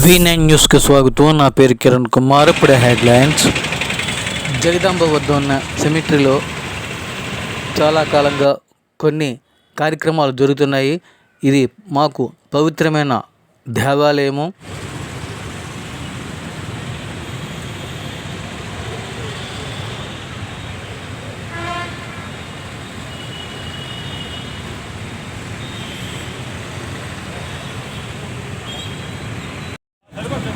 V nine న్యూస్కి స్వాగతం నా పేరు కిరణ్ కుమార్ ఇప్పుడే హెడ్లైన్స్ జగదాంబ వద్ద ఉన్న సెమిట్రీలో చాలా కాలంగా కొన్ని కార్యక్రమాలు జరుగుతున్నాయి ఇది మాకు పవిత్రమైన దేవాలయము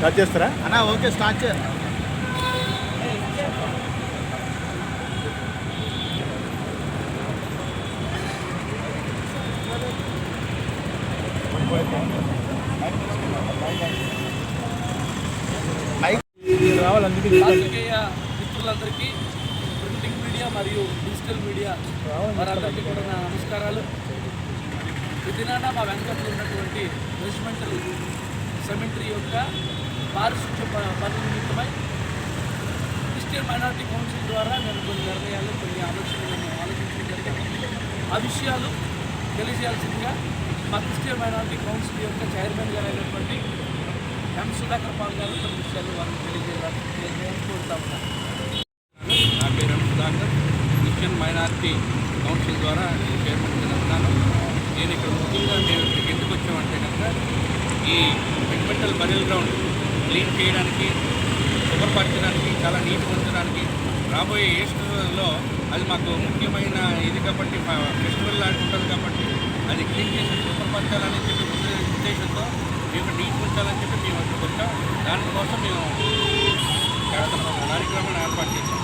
స్టార్ట్ చేస్తారా? అన్నా ఓకే స్టార్ట్ చేయ రావాలి అందుకే పాత్రికేయ మిత్రులందరికీ ప్రింటింగ్ మీడియా మరియు డిజిటల్ మీడియా వారందరికీ కూడా నా నమస్కారాలు. ఈ దినాన మా వెంకటలో ఉన్నటువంటి రెజిమెంటల్ సెమెంటరీ యొక్క పారిశుద్ధ్య పని నిమిత్తమై క్రిస్టియన్ మైనార్టీ కౌన్సిల్ ద్వారా నేను కొన్ని నిర్ణయాలు కొన్ని ఆలోచనలను ఆలోచించడం జరిగింది. ఆ విషయాలు తెలియజేయాల్సిందిగా మా క్రిస్టియన్ మైనార్టీ కౌన్సిల్ యొక్క చైర్మన్ గారు అయినటువంటి ఎం సుధాకర్ పాల్ గారు కొన్ని విషయాలు వారికి తెలియజేయాలని కోరుతా ఉన్నాను నా పేరు M Sudhakar. Christian minority council ద్వారా నేను చైర్మన్గా ఉన్నాను. నేను ఇక్కడ ముఖ్యంగా మేము ఇక్కడికి ఎందుకు వచ్చామంటే కనుక ఈ మెడిమెంటల్ బరిల్ గ్రౌండ్ క్లీన్ చేయడానికి శుభ్రపరచడానికి చాలా నీట్ ఉంచడానికి రాబోయే ఈస్టర్లో అది మాకు ముఖ్యమైన ఇది కాబట్టి మా ఫెస్టివల్ లాంటి ఉంటుంది కాబట్టి అది క్లీన్ చేసి శుభ్రపరచాలని చెప్పి ఉద్దేశంతో మేము నీట్ ఉంచాలని చెప్పి మేము అక్కడికి వచ్చాం దానికోసం మేము కార్యక్రమాన్ని ఏర్పాటు చేశాం.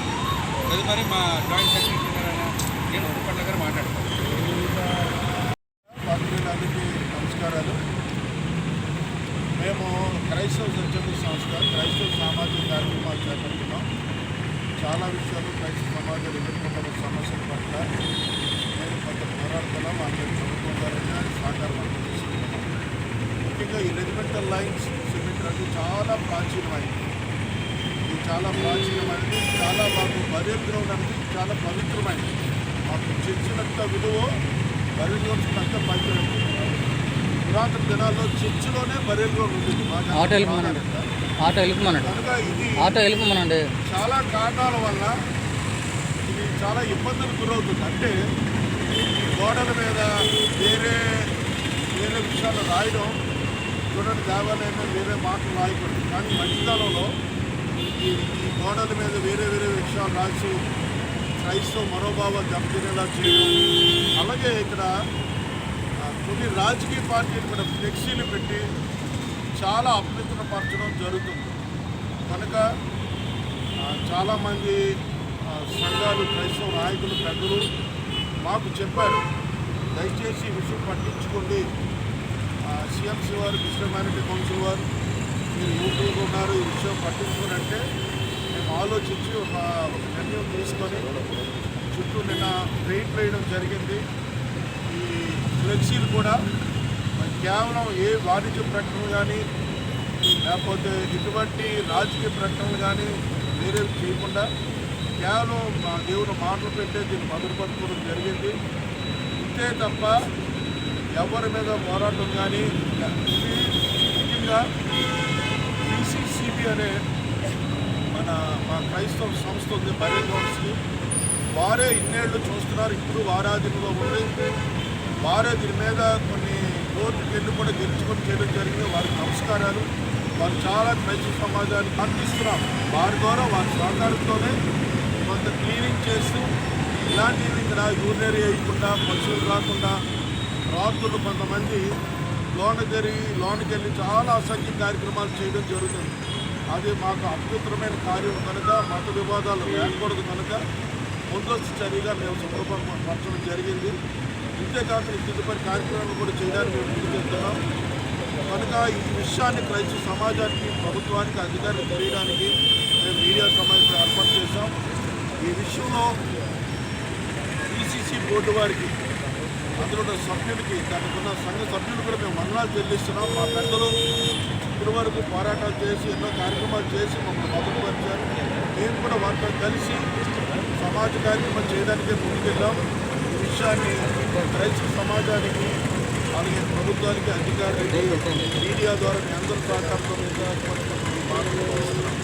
తదుపరి మా జాయింట్ సెక్రటరీ గారు నేను ఉప్పట్ల గారు మాట్లాడతాను పాత్రికులందరికీ నమస్కారాలు మేము క్రైస్తవ స్వచ్ఛంద సంస్థ క్రైస్తవ సామాజిక కార్యక్రమాలు చేపడుతున్నాం చాలా విషయాలు క్రైస్తవ సమాజం ఎదుర్కొంటున్న సమస్యల పట్ల నేను కొంత పోరాడుతున్నాం అందరి ప్రభుత్వం ద్వారా సహకారం అందజేస్తున్నాం ముఖ్యంగా ఈ రెజిమెంటల్ లైన్స్ సిమెంట్ అంటే చాలా ప్రాచీనమైనది ఇది చాలా ప్రాచీనమైనది చాలా మాకు బరియల్ గ్రౌండ్ అనేది చాలా పవిత్రమైనది. మాకు చర్చినంత విలువ బరియల్ గ్రౌండ్స్ అంత పవిత్రమైనది. పురాతన దినాల్లో చర్చిలోనే గ్రౌండ్ ఉంటుంది. ఆటో వెళ్ళిపోమనండి ఆటో వెళ్ళిపోమనండి కనుక ఇది ఆటో వెళ్ళిపోమనండి చాలా కారణాల వల్ల ఇది చాలా ఇబ్బందులు గురవుతుంది. అంటే ఈ గోడల మీద వేరే వేరే విషయాలు రాయడం చూడండి దేవాలయం వేరే మాటలు రాయకూడదు. కానీ మధ్యకాలంలో ఈ ఈ గోడల మీద వేరే వేరే విషయాలు రాసి క్రైస్తవ మనోభావాలు దెబ్బతినేలా చేయడం. అలాగే ఇక్కడ కొన్ని రాజకీయ పార్టీలు కూడా ఫ్లెక్సీలు పెట్టి చాలా అభ్యంతరపరచడం జరుగుతుంది. కనుక చాలామంది సంఘాలు క్రైస్తవ నాయకులు పెద్దలు మాకు చెప్పారు. దయచేసి విషయం పట్టించుకోండి. సిఎంసీ వారు క్రిస్టియన్ మైనారిటీ కౌన్సిల్ వారు మీరు యువకులుగా ఉన్నారు ఈ విషయం పట్టించుకుని అంటే మేము ఆలోచించి ఒక నిర్ణయం తీసుకొని చుట్టూ నిన్న ట్రైన్ వేయడం జరిగింది. ఫ్లెక్సీలు కూడా కేవలం ఏ వాణిజ్య ప్రకటనలు కానీ లేకపోతే ఎటువంటి రాజకీయ ప్రకటనలు కానీ వేరే చేయకుండా కేవలం మా దేవుని మాటలు పెట్టే దీన్ని మధురపరచుకోవడం జరిగింది. ఇంతే తప్ప ఎవరి మీద పోరాటం కానీ ఇది ముఖ్యంగా బీసీసీబీ అనే మన మా క్రైస్తవ సంస్థ ఉంది బరే వారే ఇన్నేళ్ళు చూస్తున్నారు ఇప్పుడు వారాధీనంలో ఉంది. వారే దీని మీద కొన్ని కోర్టుకి వెళ్ళి కూడా గెలుచుకొని చేయడం జరిగింది. వారికి నమస్కారాలు. వారు చాలా క్రైస్తవ సమాజాన్ని అందిస్తున్నాం వారి ద్వారా వారి సహకారంతోనే కొంత క్లీనింగ్ చేస్తూ ఇలాంటివి ఇక్కడ యూరినరీ వేయకుండా పశువులు రాకుండా రాత్రులు కొంతమంది లోన జరిగి లోనికి వెళ్ళి చాలా అసంఖ్య కార్యక్రమాలు చేయడం జరుగుతుంది. అది మాకు అద్భుతమైన కార్యం కనుక మత వివాదాలు లేకూడదు కనుక ముందస్తు చర్యగా మేము శుభ్రపరచడం జరిగింది. ఇంతేకాకుండా తదుపరి కార్యక్రమాలు కూడా చేయడానికి మేము ముందుకెళ్తున్నాం కనుక ఈ విషయాన్ని క్రైస్తవ సమాజానికి ప్రభుత్వానికి అధికారులు తెలియడానికి మేము మీడియా సమావేశం ఏర్పాటు చేశాం. ఈ విషయంలో ఈసీసీ బోర్డు వారికి అందులో ఉన్న సభ్యులకి దానికి ఉన్న సంఘ సభ్యులు కూడా మేము మరణాలు చెల్లిస్తున్నాం. మా పెద్దలు ఇప్పటి వరకు పోరాటాలు చేసి ఎన్నో కార్యక్రమాలు చేసి మమ్మల్ని మొదలుపరిచారు మేము కూడా వారితో కలిసి సమాజ కార్యక్రమం చేయడానికే ముందుకెళ్ళాము దేశాన్ని విషయాన్ని సమాజానికి అలాగే ప్రభుత్వానికి అధికారులకి మీడియా ద్వారా మీ అందరూ సహకారంతో మాట్లాడుతున్నాం